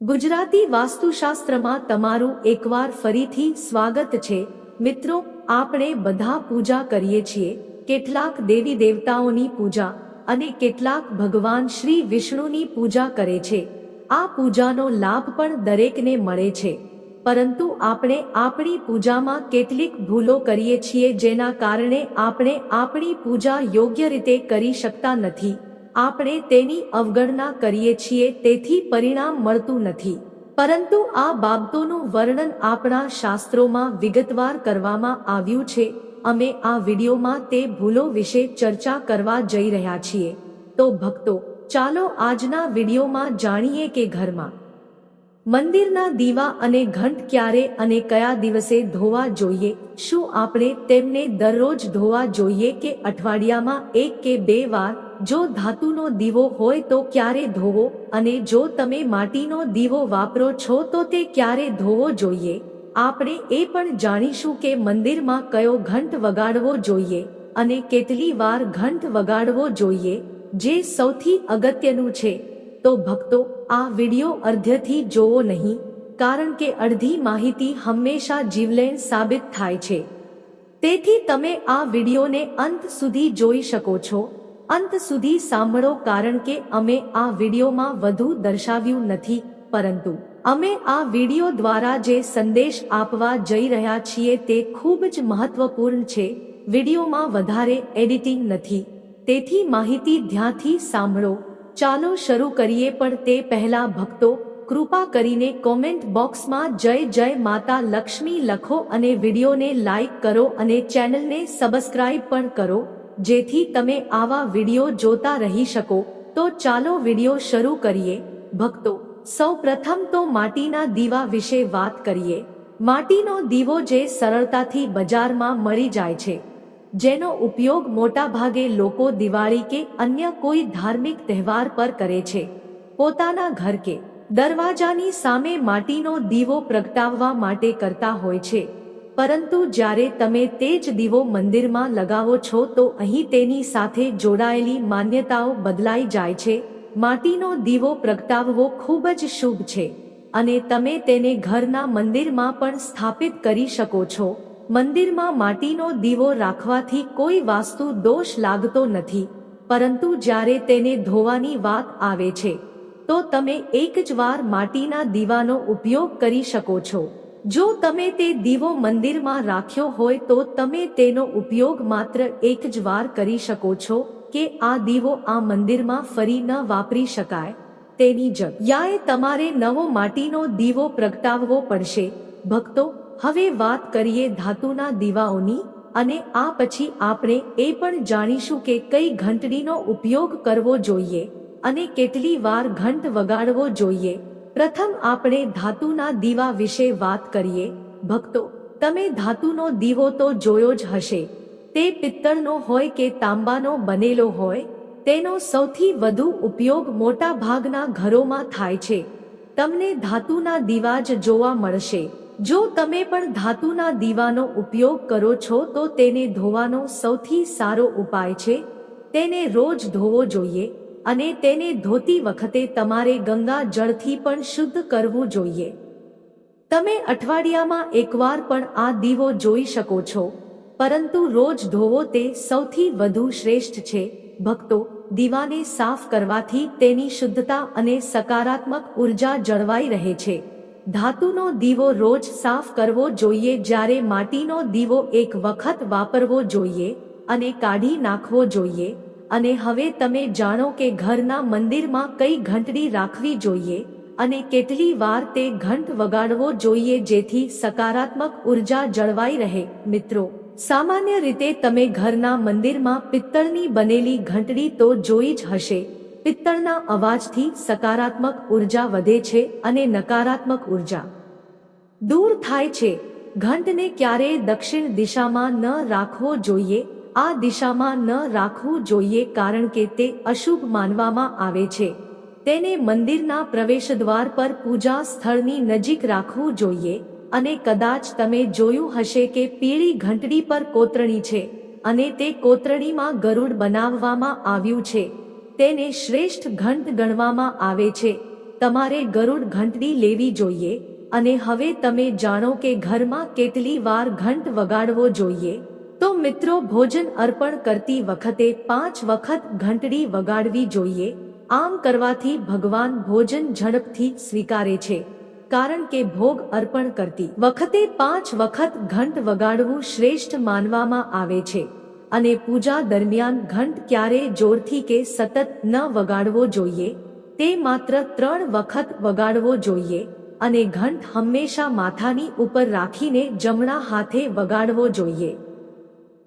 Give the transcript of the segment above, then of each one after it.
ગુજરાતી વાસ્તુશાસ્ત્રમાં તમારું એકવાર ફરીથી સ્વાગત છે. મિત્રો, આપણે બધા પૂજા કરીએ છીએ. કેટલાક દેવી દેવતાઓની પૂજા અને કેટલાક ભગવાન શ્રી વિષ્ણુની પૂજા કરે છે. આ પૂજાનો લાભ પણ દરેકને મળે છે. પરંતુ આપણે આપણી પૂજામાં કેટલીક ભૂલો કરીએ છીએ જેના કારણે આપણે આપણી પૂજા યોગ્ય રીતે કરી શકતા નથી. આપણે તેની અવગણના કરીએ છીએ, તેથી પરિણામ મળતું નથી. પરંતુ આ બાબતોનું વર્ણન આપણા શાસ્ત્રોમાં વિગતવાર કરવામાં આવ્યું છે. અમે આ વિડીયોમાં તે ભૂલો વિશે ચર્ચા કરવા જઈ રહ્યા છીએ. તો ભક્તો, ચાલો આજના વિડીયોમાં જાણીએ કે ઘરમાં મંદિરના દીવા અને ઘંટ ક્યારે અને કયા દિવસે ધોવા જોઈએ, શું આપણે તેમને દરરોજ ધોવા જોઈએ કે અઠવાડિયામાં એક કે બે વાર? જો ધાતુનો દીવો હોય તો ક્યારે ધોવો અને જો તમે માટીનો દીવો વાપરો છો તો તે ક્યારે ધોવો જોઈએ? આપણે એ પણ જાણીશું કે મંદિરમાં કયો ઘંટ વગાડવો જોઈએ અને કેટલી વાર ઘંટ વગાડવો જોઈએ, જે સૌથી અગત્યનું છે. તો ભક્તો, આ વિડિયો અર્ધ્યથી જોવો નહીં, કારણ કે અડધી માહિતી હંમેશા જીવલેણ સાબિત થાય છે. તેથી તમે આ વિડિયોને અંત સુધી જોઈ શકો છો. અંત સુધી સાંભળો કારણ કે અમે આ વિડિયોમાં વધુ દર્શાવ્યું નથી, પરંતુ અમે આ વિડિયો દ્વારા જે સંદેશ આપવા જઈ રહ્યા છીએ તે ખૂબ જ મહત્વપૂર્ણ છે. વિડિયોમાં વધારે એડિટિંગ નથી. તેથી માહિતી ધ્યાનથી સાંભળો. ચાલો શરૂ કરીએ પણ તે પહેલા ભક્તો, કૃપા કરીને કોમેન્ટ બોક્સમાં જય જય માતા લક્ષ્મી લખો અને વિડીયોને લાઈક કરો અને ચેનલને સબસ્ક્રાઇબ પણ કરો. જેથી તમે આવા વીડિયો જોતા રહી શકો, તો ચાલો વીડિયો શરૂ કરીએ. ભક્તો, સૌ પ્રથમ તો માટીના દીવા વિશે વાત કરીએ. માટીનો દીવો જે સરળતાથી બજારમાં મળી જાય છે, જેનો ઉપયોગ મોટાભાગે લોકો દિવાળી કે અન્ય કોઈ ધાર્મિક તહેવાર પર કરે છે. પોતાના ઘર કે દરવાજાની સામે માટીનો દીવો પ્રગટાવવા માટે કરતા હોય છે. પરંતુ જ્યારે તમે તે જ દીવો મંદિરમાં લગાવો છો તો અહીં તેની સાથે જોડાયેલી માન્યતાઓ બદલાઈ જાય છે. માટીનો દીવો પ્રગટાવવો ખૂબ જ શુભ છે અને તમે તેને ઘરના મંદિરમાં પણ સ્થાપિત કરી શકો છો. મંદિરમાં માટીનો દીવો રાખવાથી કોઈ વાસ્તુ દોષ લાગતો નથી, પરંતુ જ્યારે તેને ધોવાની વાત આવે છે, તો તમે એક જ વાર માટીના દીવાનો ઉપયોગ કરી શકો છો. જો તમે તે દીવો મંદિરમાં રાખ્યો હોય તો તમે તેનો ઉપયોગ માત્ર એક જ વાર કરી શકો છો કે આ દીવો આ મંદિરમાં ફરી ન વાપરી શકાય. તેની જગ્યાએ તમારે નવો માટીનો દીવો પ્રગટાવવો પડશે. ભક્તો, હવે વાત કરીએ ધાતુના દીવાઓની અને આ પછી આપણે એ પણ જાણીશું કે કઈ ઘંટડીનો ઉપયોગ કરવો જોઈએ અને કેટલી વાર ઘંટ વગાડવો જોઈએ. પ્રથમ આપણે ધાતુના દીવા વિશે વાત કરીએ. ભક્તો, તમે ધાતુનો દીવો તો જોયો જ હશે. તે પિત્તળનો હોય કે તાંબાનો બનેલો હોય, તેનો સૌથી વધુ ઉપયોગ મોટા ભાગના ઘરોમાં થાય છે. તમને ધાતુના દીવા જ જોવા મળશે. જો તમે પણ ધાતુના દીવાનો ઉપયોગ કરો છો તો તેને ધોવાનો સૌથી સારો ઉપાય છે. તેને રોજ ધોવો જોઈએ. અને તેને ધોતી વખતે તમારે ગંગા જળથી પણ શુદ્ધ કરવું જોઈએ. તમે અઠવાડિયામાં એકવાર પણ આ દીવો જોઈ શકો છો, પરંતુ રોજ ધોવો તે સૌથી વધુ શ્રેષ્ઠ છે. ભક્તો, દીવાને સાફ કરવાથી તેની શુદ્ધતા અને સકારાત્મક ઊર્જા જળવાઈ રહે છે. ધાતુનો દીવો રોજ સાફ કરવો જોઈએ જ્યારે માટીનો દીવો એક વખત વાપરવો જોઈએ અને કાઢી નાખવો જોઈએ. અને હવે તમે જાણો કે ઘરના મંદિરમાં કઈ ઘંટડી રાખવી જોઈએ અને કેટલી વાર તે ઘંટ વગાડવો જોઈએ જેથી સકારાત્મક ઊર્જા જળવાઈ રહે. મિત્રો, સામાન્ય રીતે તમે ઘરના મંદિરમાં પિત્તળની બનેલી ઘંટડી તો જોઈ જ હશે. પિત્તળના અવાજથી સકારાત્મક ઊર્જા વધે છે અને નકારાત્મક ઊર્જા દૂર થાય છે. ઘંટને ક્યારેય દક્ષિણ દિશામાં ન રાખવો જોઈએ આ દિશામાં ન રાખવું જોઈએ કારણ કે તે અશુભ માનવામાં આવે છે. તેને મંદિરના પ્રવેશદ્વાર પર પૂજા સ્થળની નજીક રાખવું જોઈએ અને કદાચ તમે જોયું હશે કે પીળી ઘંટડી પર કોતરણી છે અને તે કોતરણીમાં ગરુડ બનાવવામાં આવ્યું છે. તેને શ્રેષ્ઠ ઘંટ ગણવામાં આવે છે. તમારે ગરુડ ઘંટડી લેવી જોઈએ અને હવે તમે જાણો કે ઘરમાં કેટલી વાર ઘંટ વગાડવો જોઈએ. તો મિત્રો ભોજન અર્પણ કરતી વખતે પાંચ વખત ઘંટડી વગાડવી જોઈએ. આમ કરવાથી ભગવાન ભોજન ઝડપથી સ્વીકારે છે. કારણ કે ભોગ અર્પણ કરતી વખતે પાંચ વખત ઘંટ વગાડવું શ્રેષ્ઠ માનવામાં આવે છે. અને પૂજા દરમિયાન ઘંટ ક્યારે જોરથી કે સતત ન વગાડવો જોઈએ, તે માત્ર ત્રણ વખત વગાડવો જોઈએ અને ઘંટ હંમેશા માથાની ઉપર રાખીને જમણા હાથે વગાડવો જોઈએ.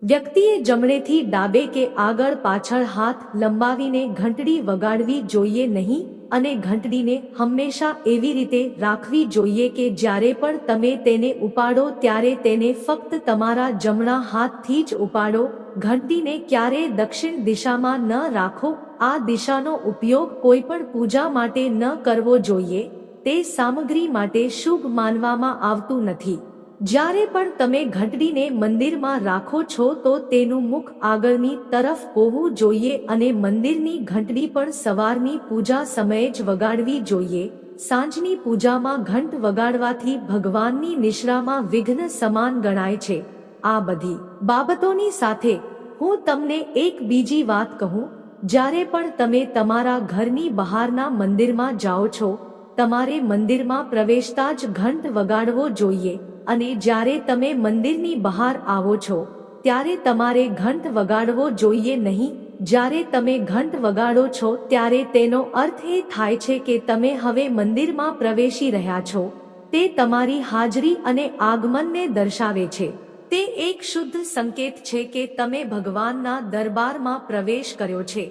વ્યક્તિએ જમણેથી ડાબે કે આગળ પાછળ હાથ લંબાવીને ઘંટડી વગાડવી જોઈએ નહીં અને ઘંટડીને હંમેશા એવી રીતે રાખવી જોઈએ કે જ્યારે પણ તમે તેને ઉપાડો ત્યારે તેને ફક્ત તમારા જમણા હાથથી જ ઉપાડો. ઘંટીને ક્યારે દક્ષિણ દિશામાં ન રાખો. આ દિશાનો ઉપયોગ કોઈ પણ પૂજા માટે ન કરવો જોઈએ. તે સામગ્રી માટે શુભ માનવામાં આવતું નથી. જ્યારે પણ તમે ઘંટડીને મંદિરમાં રાખો છો તો તેનું મુખ આગળની તરફ હોવું જોઈએ અને મંદિરની ઘંટડી પણ સવારની પૂજા સમયે જ વગાડવી જોઈએ. સાંજની પૂજામાં ઘંટ વગાડવાથી ભગવાનની નિશ્રામાં વિઘ્ન સમાન ગણાય છે. આ બધી બાબતોની સાથે હું તમને એક બીજી વાત કહું. જ્યારે પણ તમે તમારા ઘરની બહારના મંદિરમાં જાઓ છો, તમારે મંદિરમાં પ્રવેશતા જ ઘંટ વગાડવો જોઈએ. અને જ્યારે તમે મંદિરની બહાર આવો છો, ત્યારે તમારે ઘંટ વગાડવો જોઈએ નહીં. જ્યારે તમે ઘંટ વગાડો છો, ત્યારે તેનો અર્થ એ થાય છે કે તમે હવે મંદિરમાં પ્રવેશી રહ્યા છો. તે તમારી હાજરી અને આગમનને દર્શાવે છે. તે એક શુદ્ધ સંકેત છે કે તમે ભગવાનના દરબારમાં પ્રવેશ કર્યો છે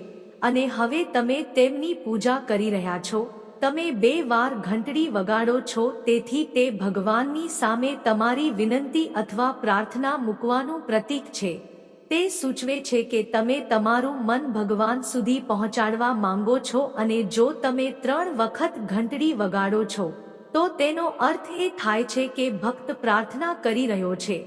અને હવે તમે તેમની પૂજા કરી રહ્યા છો. તમે બે વાર ઘંટડી વગાડો છો, તેથી તે ભગવાનની સામે તમારી વિનંતી અથવા પ્રાર્થના મૂકવાનું પ્રતીક છે. તે સૂચવે છે કે તમે તમારું મન ભગવાન સુધી પહોંચાડવા માંગો છો અને જો તમે ત્રણ વખત ઘંટડી વગાડો છો, તો તેનો અર્થ એ થાય છે કે ભક્ત પ્રાર્થના કરી રહ્યો છે.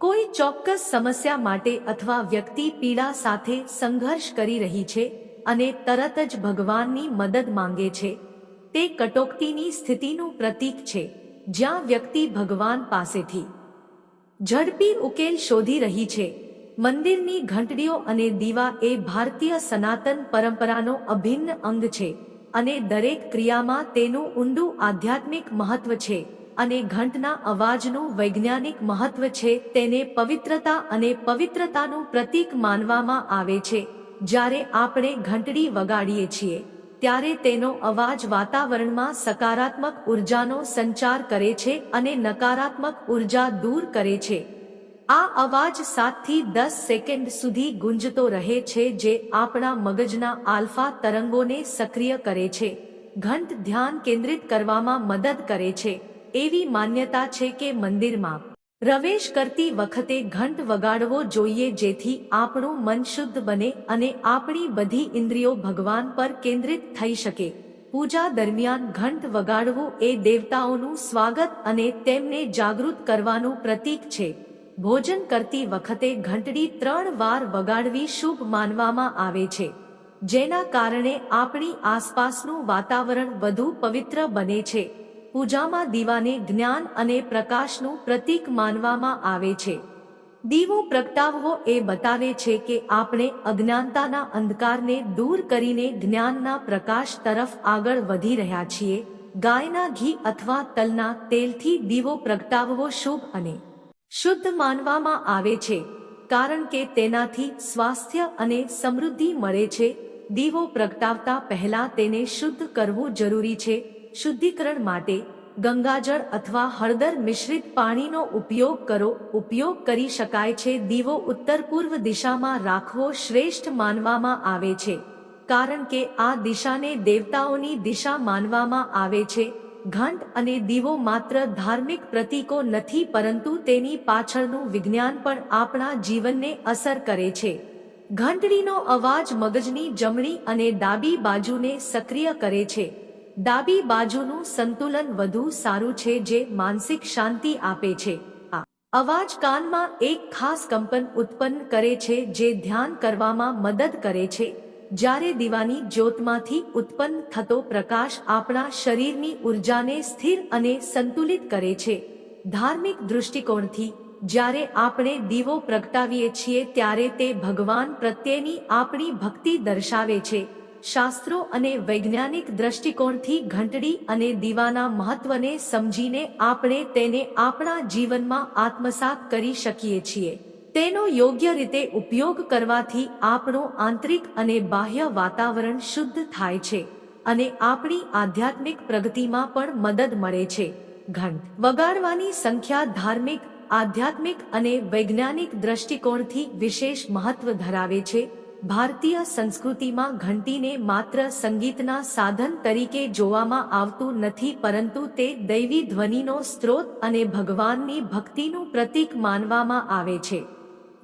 કોઈ ચોક્કસ સમસ્યા માટે અથવા વ્યક્તિ પીડા સાથે સંઘર્ષ કરી રહી છે અને તરત જ ભગવાનની મદદ માંગે છે. તે કટોકટીની સ્થિતિનું પ્રતીક છે, જ્યાં વ્યક્તિ ભગવાન પાસેથી ઝડપી ઉકેલ શોધી રહી છે. મંદિરની ઘંટડીઓ અને દીવા એ ભારતીય સનાતન પરંપરાનો અભિન્ન અંગ છે અને દરેક ક્રિયામાં તેનું ઊંડું આધ્યાત્મિક મહત્વ છે અને ઘંટના અવાજનું વૈજ્ઞાનિક મહત્વ છે તેને પવિત્રતા અને પવિત્રતાનું પ્રતીક માનવામાં આવે છે. જ્યારે આપણે ઘંટડી વગાડીએ છીએ ત્યારે તેનો અવાજ વાતાવરણમાં સકારાત્મક ઉર્જાનો સંચાર કરે છે અને નકારાત્મક ઊર્જા દૂર કરે છે. આ અવાજ સાતથી દસ સેકન્ડ સુધી ગુંજતો રહે છે જે આપણા મગજના આલ્ફા તરંગોને સક્રિય કરે છે. ઘંટ ધ્યાન કેન્દ્રિત કરવામાં મદદ કરે છે. એવી માન્યતા છે કે મંદિરમાં પ્રવેશ કરતી વખતે ઘંટ વગાડવો જોઈએ જેથી આપણું મન શુદ્ધ બને અને આપણી બધી ઇન્દ્રિયો ભગવાન પર કેન્દ્રિત થઈ શકે. પૂજા દરમિયાન ઘંટ વગાડવું એ દેવતાઓનું સ્વાગત અને તેમને જાગૃત કરવાનું પ્રતીક છે. ભોજન કરતી વખતે ઘંટડી ત્રણ વાર વગાડવી શુભ માનવામાં આવે છે. જેના કારણે આપણી આસપાસનું વાતાવરણ વધુ પવિત્ર બને છે. પૂજામાં દીવાને જ્ઞાન અને પ્રકાશનું પ્રતીક માનવામાં આવે છે. દીવો પ્રગટાવવો એ બતાવે છે કે આપણે અજ્ઞાનતાના અંધકારને દૂર કરીને જ્ઞાનના પ્રકાશ તરફ આગળ વધી રહ્યા છીએ. ગાયના ઘી અથવા તલના તેલથી દીવો પ્રગટાવવો શુભ અને શુદ્ધ માનવામાં આવે છે. કારણ કે તેનાથી સ્વાસ્થ્ય અને સમૃદ્ધિ મળે છે. દીવો પ્રગટાવતા પહેલા તેને શુદ્ધ કરવું જરૂરી છે. શુદ્ધિકરણ માટે ગંગાજળ અથવા હળદર મિશ્રિત પાણીનો ઉપયોગ કરો. ઉપયોગ કરી શકાય છે. દીવો ઉત્તર પૂર્વ દિશામાં રાખવો શ્રેષ્ઠ માનવામાં આવે છે. કારણ કે આ દિશાને દેવતાઓની દિશા માનવામાં આવે છે. ઘંટ અને દીવો માત્ર ધાર્મિક પ્રતીકો નથી, પરંતુ તેની પાછળનું વિજ્ઞાન પણ આપણા જીવનને અસર કરે છે. ઘંટડીનો અવાજ મગજની જમણી અને ડાબી બાજુને સક્રિય કરે છે. ડાબી બાજુનું સંતુલન વધુ સારું છે જે માનસિક શાંતિ આપે છે. આ અવાજ કાનમાં એક ખાસ કંપન ઉત્પન્ન કરે છે જે ધ્યાન કરવામાં મદદ કરે છે. જ્યારે દીવાની જ્યોતમાંથી ઉત્પન્ન થતો પ્રકાશ આપણા શરીરની ઉર્જાને સ્થિર અને સંતુલિત કરે છે. ધાર્મિક દૃષ્ટિકોણથી, જ્યારે આપણે દીવો પ્રગટાવીએ છીએ ત્યારે તે ભગવાન પ્રત્યેની આપણી ભક્તિ દર્શાવે છે. શાસ્ત્રો અને વૈજ્ઞાનિક દ્રષ્ટિકોણથી ઘંટડી અને દીવાના મહત્વને સમજીને આપણે તેને આપણા જીવનમાં આત્મસાત કરી શકીએ છીએ. તેનો યોગ્ય રીતે ઉપયોગ કરવાથી આપણું આંતરિક અને બાહ્ય વાતાવરણ શુદ્ધ થાય છે અને આપણી આધ્યાત્મિક પ્રગતિમાં પણ મદદ મળે છે. ઘંટ વગાડવાની સંખ્યા ધાર્મિક, આધ્યાત્મિક અને વૈજ્ઞાનિક દ્રષ્ટિકોણથી વિશેષ મહત્વ ધરાવે છે. ભારતીય સંસ્કૃતિમાં ઘંટીને માત્ર સંગીતના સાધન તરીકે જોવામાં આવતું નથી, પરંતુ તે દૈવી ધ્વનિનો સ્ત્રોત અને ભગવાનની ભક્તિનું પ્રતીક માનવામાં આવે છે.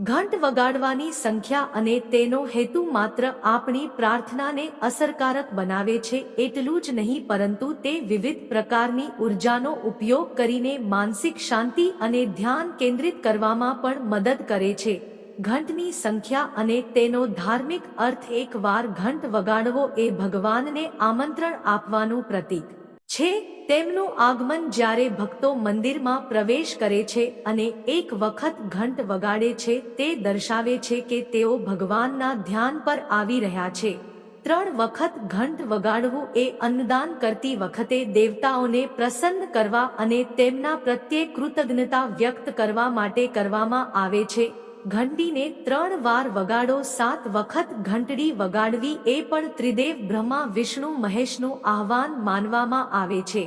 ઘંટ વગાડવાની સંખ્યા અને તેનો હેતુ માત્ર આપણી પ્રાર્થનાને અસરકારક બનાવે છે એટલું જ નહીં, પરંતુ તે વિવિધ પ્રકારની ઉર્જાનો ઉપયોગ કરીને માનસિક શાંતિ અને ધ્યાન કેન્દ્રિત કરવામાં પણ મદદ કરે છે. ઘંટની સંખ્યા અને તેનો ધાર્મિક અર્થ એકવાર ઘંટ વગાડવો એ ભગવાનને આમંત્રણ આપવાનું પ્રતીક છે. તેમનું આગમન જ્યારે ભક્તો મંદિરમાં પ્રવેશ કરે છે અને એક વખત ઘંટ વગાડે છે તે દર્શાવે છે કે તેઓ ભગવાનના ધ્યાન પર આવી રહ્યા છે. ત્રણ વખત ઘંટ વગાડવું એ અન્નદાન કરતી વખતે દેવતાઓને પ્રસન્ન કરવા અને તેમના પ્રત્યે કૃતજ્ઞતા વ્યક્ત કરવા માટે કરવામાં આવે છે. ઘંટીને ત્રણ વાર વગાડો, સાત વખત ઘંટડી વગાડવી, એ પણ ત્રિદેવ બ્રહ્મા, વિષ્ણુ, મહેશનું આહવાન માનવામાં આવે છે.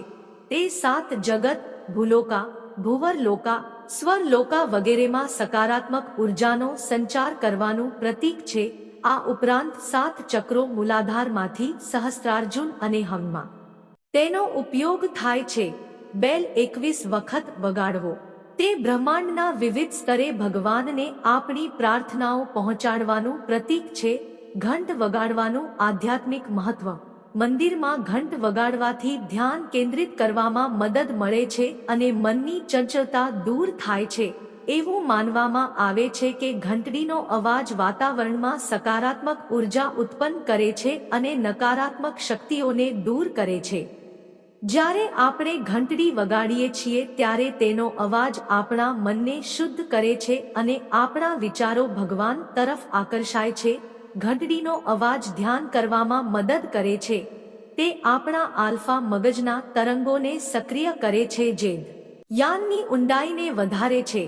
તે સાત જગત, ભૂલોકા, ભુવરલોકા, સ્વરલોકા વગેરેમાં સકારાત્મક ઉર્જાનો સંચાર કરવાનું પ્રતીક છે. આ ઉપરાંત સાત ચક્રો મૂલાધારમાંથી સહસ્ત્રાર્જુન અને હમમાં તેનો ઉપયોગ થાય છે. બેલ એકવીસ વખત વગાડવો. તે બ્રહ્માંડના વિવિધ સ્તરે ભગવાનને આપણી પ્રાર્થનાઓ પહોંચાડવાનું પ્રતીક છે, ઘંટ વગાડવાનું આધ્યાત્મિક મહત્વ. મંદિરમાં ઘંટ વગાડવાથી ધ્યાન કેન્દ્રિત કરવામાં મદદ મળે છે અને મનની ચંચળતા દૂર થાય છે. એવું માનવામાં આવે છે કે ઘંટડીનો અવાજ વાતાવરણમાં સકારાત્મક ઊર્જા ઉત્પન્ન કરે છે અને નકારાત્મક શક્તિઓને દૂર કરે છે. જ્યારે આપણે ઘંટડી વગાડીએ છીએ ત્યારે તેનો અવાજ આપણા મનને શુદ્ધ કરે છે અને આપણા વિચારો ભગવાન તરફ આકર્ષાય છે. ઘંટડીનો અવાજ ધ્યાન કરવામાં મદદ કરે છે. તે આપણા આલ્ફા મગજના તરંગોને સક્રિય કરે છે જે યાનની ઊંડાઈને વધારે છે.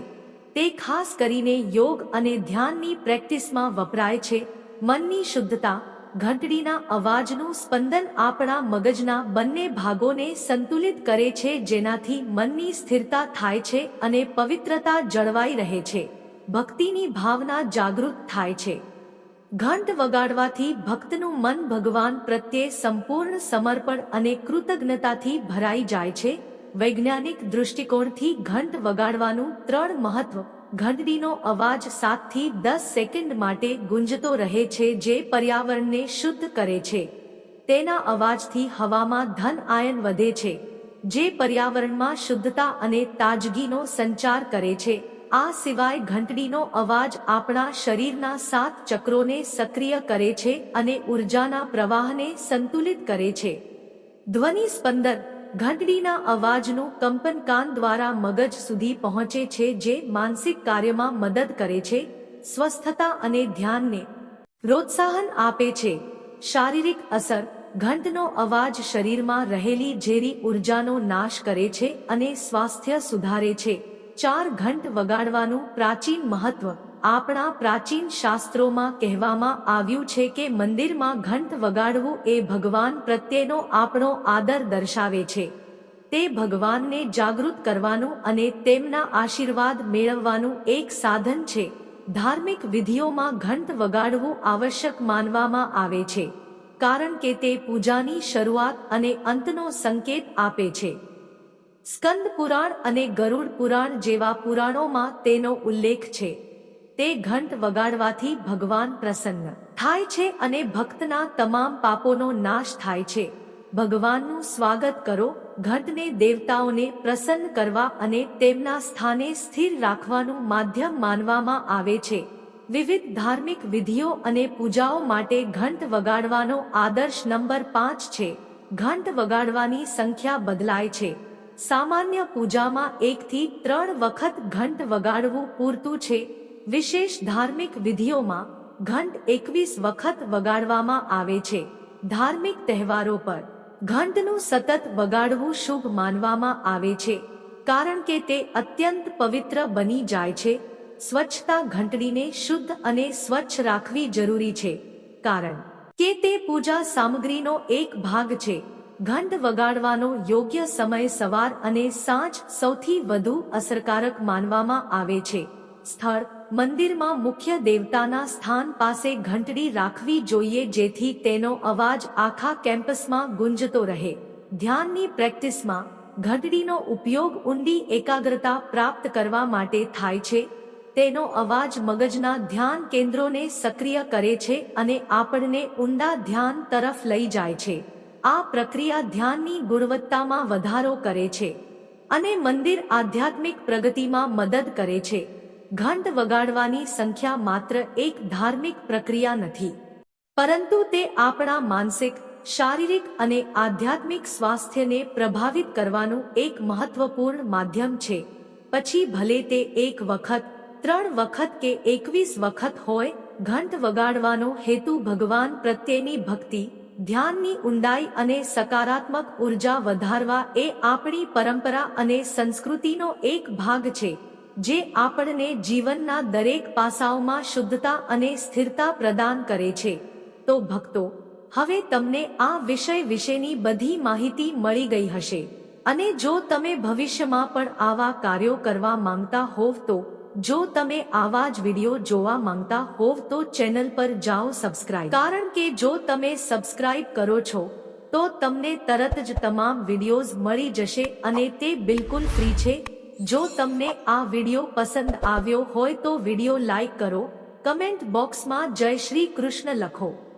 તે ખાસ કરીને યોગ અને ધ્યાનની પ્રેક્ટિસમાં વપરાય છે. મનની શુદ્ધતા ઘંટડીના અવાજનું સ્પંદન આપણા મગજના બંને ભાગોને સંતુલિત કરે છે, જેનાથી મનની સ્થિરતા થાય છે અને પવિત્રતા જળવાઈ રહે છે. ભક્તિની ભાવના જાગૃત થાય છે. ઘંટ વગાડવાથી ભક્તનું મન ભગવાન પ્રત્યે સંપૂર્ણ સમર્પણ અને કૃતજ્ઞતાથી ભરાઈ જાય છે. વૈજ્ઞાનિક દૃષ્ટિકોણથી ઘંટ વગાડવાનું ત્રણ મહત્વ ઘંટડીનો અવાજ સાતથી દસ સેકન્ડ માટે ગુંજતો રહે છે જે પર્યાવરણને શુદ્ધ કરે છે. તેના અવાજથી હવામાં ધન આયન વધે છે, જે પર્યાવરણમાં શુદ્ધતા અને તાજગીનો સંચાર કરે છે. આ સિવાય ઘંટડીનો અવાજ આપણા શરીરના સાત ચક્રોને સક્રિય કરે છે અને ઉર્જાના પ્રવાહને સંતુલિત કરે છે. ધ્વનિ સ્પંદન ઘંટડીના અવાજનું કંપન કાન દ્વારા મગજ સુધી પહોંચે છે જે માનસિક કાર્યમાં મદદ કરે છે, સ્વસ્થતા અને ધ્યાનને પ્રોત્સાહન આપે છે. શારીરિક અસર, ઘંટનો અવાજ શરીરમાં રહેલી ઝેરી ઉર્જાનો નાશ કરે છે અને સ્વાસ્થ્ય સુધારે છે. ચાર ઘંટ વગાડવાનું પ્રાચીન મહત્વ આપણા પ્રાચીન શાસ્ત્રોમાં કહેવામાં આવ્યું છે કે મંદિરમાં ઘંટ વગાડવું એ ભગવાન પ્રત્યેનો આપણો આદર દર્શાવે છે. તે ભગવાનને જાગૃત કરવાનું અને તેમના આશીર્વાદ મેળવવાનું એક સાધન છે. ધાર્મિક વિધિઓમાં ઘંટ વગાડવું આવશ્યક માનવામાં આવે છે, કારણ કે તે પૂજાની શરૂઆત અને અંતનો સંકેત આપે છે. સ્કંદ પુરાણ અને ગરુડ પુરાણ જેવા પુરાણોમાં તેનો ઉલ્લેખ છે. તે ઘંટ વગાડવાથી ભગવાન પ્રસન્ન થાય છે અને ભક્તના તમામ પાપોનો નાશ થાય છે. ભગવાનનું સ્વાગત કરો, ઘંટને દેવતાઓને પ્રસન્ન કરવા અને તેમના સ્થાને સ્થિર રાખવાનું માધ્યમ માનવામાં આવે છે. વિવિધ ધાર્મિક વિધિઓ અને પૂજાઓ માટે ઘંટ વગાડવાનો આદર્શ નંબર પાંચ છે. ઘંટ વગાડવાની સંખ્યા બદલાય છે. સામાન્ય પૂજામાં એકથી ત્રણ વખત ઘંટ વગાડવું પૂરતું છે. વિશેષ ધાર્મિક વિધિઓમાં ઘંટ એકવીસ વખત વગાડવામાં આવે છે. ધાર્મિક તહેવારો પર ઘંટનું સતત વગાડવું શુભ માનવામાં આવે છે, કારણ કે તે અત્યંત પવિત્ર બની જાય છે. સ્વચ્છતા ઘંટડીને શુદ્ધ અને સ્વચ્છ રાખવી જરૂરી છે, કારણ કે તે પૂજા સામગ્રીનો એક ભાગ છે. ઘંટ વગાડવાનો યોગ્ય સમય સવાર અને સાંજ સૌથી વધુ અસરકારક માનવામાં આવે છે. સ્થળ મંદિરમાં મુખ્ય દેવતાના સ્થાન પાસે ઘંટડી રાખવી જોઈએ જેથી તેનો અવાજ આખા કેમ્પસમાં ગુંજતો રહે. ધ્યાનની પ્રેક્ટિસમાં ઘંટડીનો ઉપયોગ ઊંડી એકાગ્રતા પ્રાપ્ત કરવા માટે થાય છે. તેનો અવાજ મગજના ધ્યાન કેન્દ્રોને સક્રિય કરે છે અને આપણને ઊંડા ધ્યાન તરફ લઈ જાય છે. આ પ્રક્રિયા ધ્યાનની ગુણવત્તામાં વધારો કરે છે અને મંદિર આધ્યાત્મિક પ્રગતિમાં મદદ કરે છે. ઘંટ વગાડવાની સંખ્યા માત્ર એક ધાર્મિક પ્રક્રિયા નથી. પરંતુ તે આપણા માનસિક, શારીરિક અને આધ્યાત્મિક સ્વાસ્થ્યને પ્રભાવિત કરવાનું એક મહત્વપૂર્ણ માધ્યમ છે. પછી ભલે તે એક વખત, ત્રણ વખત કે એકવીસ વખત હોય ઘંટ વગાડવાનો હેતુ ભગવાન પ્રત્યેની ભક્તિ, ધ્યાનની ઊંડાઈ અને સકારાત્મક ઊર્જા વધારવા એ આપણી પરંપરા અને સંસ્કૃતિનો એક ભાગ છે. જે આપણને જીવનના દરેક પાસાઓમાં શુદ્ધતા અને સ્થિરતા પ્રદાન કરે છે. તો ભક્તો, હવે તમને આ વિષય વિશેની બધી માહિતી મળી ગઈ હશે. અને જો તમે ભવિષ્યમાં પણ આવા કાર્યો કરવા માંગતા હોવ તો, જો તમે આવા જ વીડિયો જોવા માંગતા હોવ તો ચેનલ પર જાઓ સબસ્ક્રાઇબ. કારણ કે જો તમે સબસ્ક્રાઇબ કરો છો, તો તમને તરત જ તમામ વિડીયોઝ મળી જશે અને તે બિલકુલ ફ્રી છે. જો તમને આ વીડિયો પસંદ આવ્યો હોય તો વીડિયો લાઈક કરો, કમેન્ટ બોક્સમાં જય શ્રી કૃષ્ણ લખો.